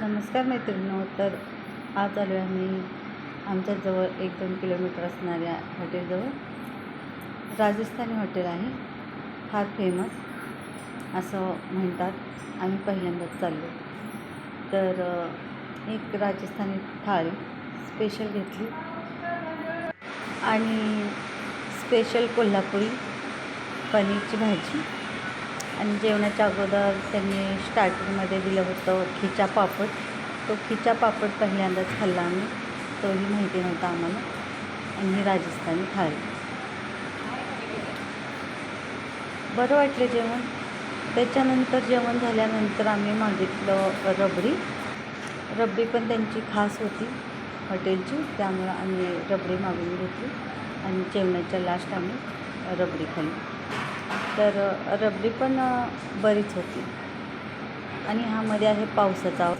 नमस्कार मैत्रिणी तर आज आलो आहे आम्ही आमच्याजवळ एक दोन किलोमीटर असणाऱ्या हॉटेलजवळ. राजस्थानी हॉटेल आहे. फार फेमस असं म्हणतात. आम्ही पहिल्यांदाच चाललो. तर एक राजस्थानी थाळी स्पेशल घेतली. आणि स्पेशल कोल्हापुरी पनीरची भाजी. आणि जेवणाच्या अगोदर त्यांनी स्टार्टिंगमध्ये दिलं होतं खिचा पापड. तो खिचा पापड पहिल्यांदाच खाल्ला आम्ही. तोही माहिती नव्हता आम्हाला. आणि ही राजस्थानी थाळी. बरं वाटलं जेवण. त्याच्यानंतर जेवण झाल्यानंतर आम्ही मागितलं रबडी. रबडी पण त्यांची खास होती हॉटेलची. त्यामुळं आम्ही रबडी मागून घेतली. आणि जेवणाच्या लास्ट आम्ही रबडी खाल्ली. तर रबडी पण बरीच होती. आणि ह्यामध्ये आहे पावसाचा